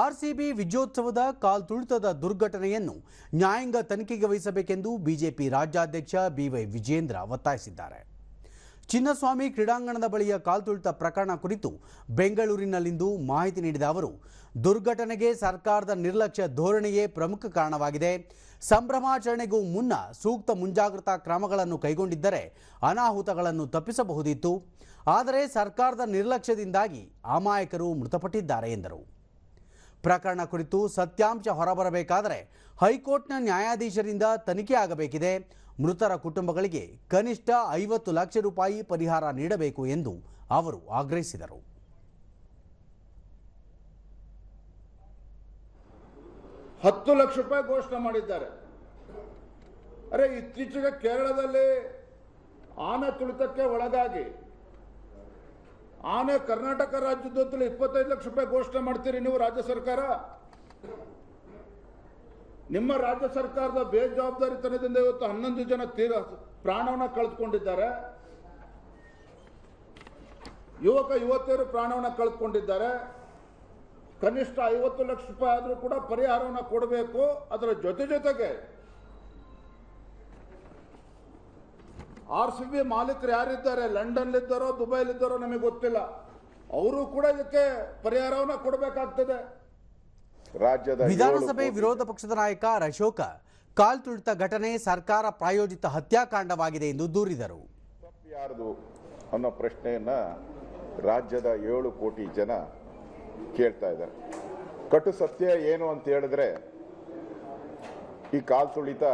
RCB ವಿಜಯೋತ್ಸವದ ಕಾಲ್ತುಳಿತದ ದುರ್ಘಟನೆಯನ್ನು ನ್ಯಾಯಾಂಗ ತನಿಖೆಗೆ ವಹಿಸಬೇಕೆಂದು ಬಿಜೆಪಿ ರಾಜ್ಯಾಧ್ಯಕ್ಷ ಬಿವೈ ವಿಜೇಂದ್ರ ಒತ್ತಾಯಿಸಿದ್ದಾರೆ. ಚಿನ್ನಸ್ವಾಮಿ ಕ್ರೀಡಾಂಗಣದ ಬಳಿಯ ಕಾಲ್ತುಳಿತ ಪ್ರಕರಣ ಕುರಿತು ಬೆಂಗಳೂರಿನಲ್ಲಿಂದು ಮಾಹಿತಿ ನೀಡಿದ ಅವರು, ದುರ್ಘಟನೆಗೆ ಸರ್ಕಾರದ ನಿರ್ಲಕ್ಷ್ಯ ಧೋರಣೆಯೇ ಪ್ರಮುಖ ಕಾರಣವಾಗಿದೆ. ಸಂಭ್ರಮಾಚರಣೆಗೂ ಮುನ್ನ ಸೂಕ್ತ ಮುಂಜಾಗ್ರತಾ ಕ್ರಮಗಳನ್ನು ಕೈಗೊಂಡಿದ್ದರೆ ಅನಾಹುತಗಳನ್ನು ತಪ್ಪಿಸಬಹುದಿತ್ತು. ಆದರೆ ಸರ್ಕಾರದ ನಿರ್ಲಕ್ಷ್ಯದಿಂದಾಗಿ ಅಮಾಯಕರು ಮೃತಪಟ್ಟಿದ್ದಾರೆ ಎಂದರು. ಪ್ರಕರಣ ಕುರಿತು ಸತ್ಯಾಂಶ ಹೊರಬರಬೇಕಾದರೆ ಹೈಕೋರ್ಟ್ನ ನ್ಯಾಯಾಧೀಶರಿಂದ ತನಿಖೆ ಆಗಬೇಕಿದೆ. ಮೃತರ ಕುಟುಂಬಗಳಿಗೆ ಕನಿಷ್ಠ ಐವತ್ತು ಲಕ್ಷ ರೂಪಾಯಿ ಪರಿಹಾರ ನೀಡಬೇಕು ಎಂದು ಅವರು ಆಗ್ರಹಿಸಿದರು. ಹತ್ತು ಲಕ್ಷ ರೂಪಾಯಿ ಘೋಷಣೆ ಮಾಡಿದ್ದಾರೆ. ಅರೆ ಇತ್ತೀಚೆಗೆ ಕೇರಳದಲ್ಲಿ ಆನೆ ತುಳಿತಕ್ಕೆ ಒಳಗಾಗಿ ಆನೆ ಕರ್ನಾಟಕ ರಾಜ್ಯದಂತಲೂ ಇಪ್ಪತ್ತೈದು ಲಕ್ಷ ರೂಪಾಯಿ ಘೋಷಣೆ ಮಾಡ್ತೀರಿ ನೀವು ರಾಜ್ಯ ಸರ್ಕಾರ? ನಿಮ್ಮ ರಾಜ್ಯ ಸರ್ಕಾರದ ಬೇಜವಾಬ್ದಾರಿತನದಿಂದ ಇವತ್ತು ಹನ್ನೊಂದು ಜನ ತೀರ ಪ್ರಾಣವನ್ನ ಕಳೆದುಕೊಂಡಿದ್ದಾರೆ. ಯುವಕ, ಯುವತಿಯರು ಪ್ರಾಣವನ್ನ ಕಳೆದುಕೊಂಡಿದ್ದಾರೆ. ಕನಿಷ್ಠ ಐವತ್ತು ಲಕ್ಷ ರೂಪಾಯಿ ಆದರೂ ಕೂಡ ಪರಿಹಾರವನ್ನು ಕೊಡಬೇಕು. ಅದರ ಜೊತೆ ಜೊತೆಗೆ ಆರ್ ಸಿ ಬಿ ಮಾಲೀಕರು ಯಾರಿದ್ದಾರೆ? ಲಂಡನ್ಲಿದ್ದಾರೋ ದುಬೈಲಿದ್ದಾರೋ ನಮಗೆ ಗೊತ್ತಿಲ್ಲ. ಅವರು ಕೂಡ ಇದಕ್ಕೆ ಪರಿಹಾರವನ್ನು ಕೊಡಬೇಕಾಗ್ತದೆ. ರಾಜ್ಯದ ವಿಧಾನಸಭೆ ವಿರೋಧ ಪಕ್ಷದ ನಾಯಕ ಅಶೋಕ ಕಾಲ್ತುಳಿತ ಘಟನೆ ಸರ್ಕಾರ ಪ್ರಾಯೋಜಿತ ಹತ್ಯಾಕಾಂಡವಾಗಿದೆ ಎಂದು ದೂರಿದರು. ಯಾರದು ಯಾರ್ದು ಅನ್ನೋ ಪ್ರಶ್ನೆಯನ್ನ ರಾಜ್ಯದ ಏಳು ಕೋಟಿ ಜನ ಕೇಳ್ತಾ ಇದ್ದಾರೆ. ಕಟು ಸತ್ಯ ಏನು ಅಂತ ಹೇಳಿದ್ರೆ ಈ ಕಾಲ್ತುಳಿತ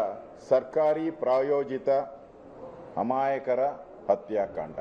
ಸರ್ಕಾರಿ ಪ್ರಾಯೋಜಿತ ಅಮಾಯಕರ ಹತ್ಯಾಕಾಂಡ.